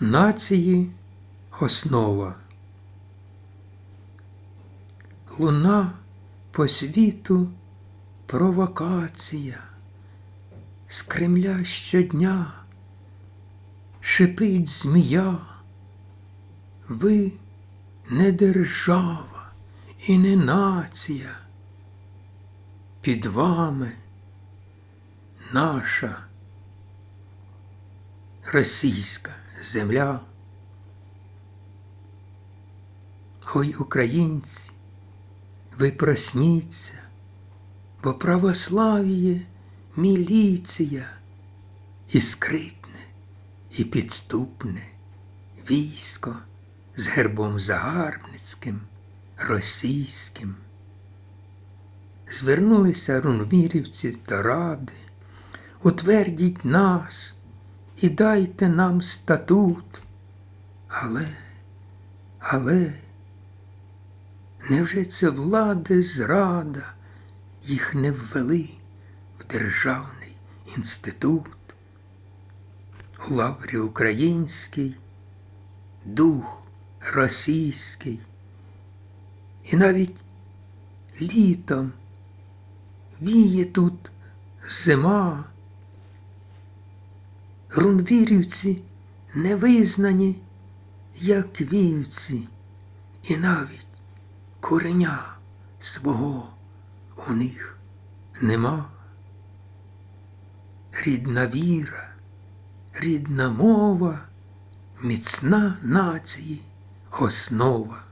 Нації основа. Луна по світу провокація. З Кремля щодня шипить змія. Ви не держава і не нація. Під вами наша російська земля. Ой, українці, ви просніться, бо православіє міліція і скритне, і підступне військо з гербом загарбницьким, російським. Звернулися рунвірівці до ради, утвердіть нас і дайте нам статут. Але, але, невже це влади зрада їх не ввели в державний інститут? У лаврі український, дух російський, і навіть літом віє тут зима. Рунвірівці не визнані, як вівці, і навіть кореня свого у них нема. Рідна віра, рідна мова, міцна нації основа.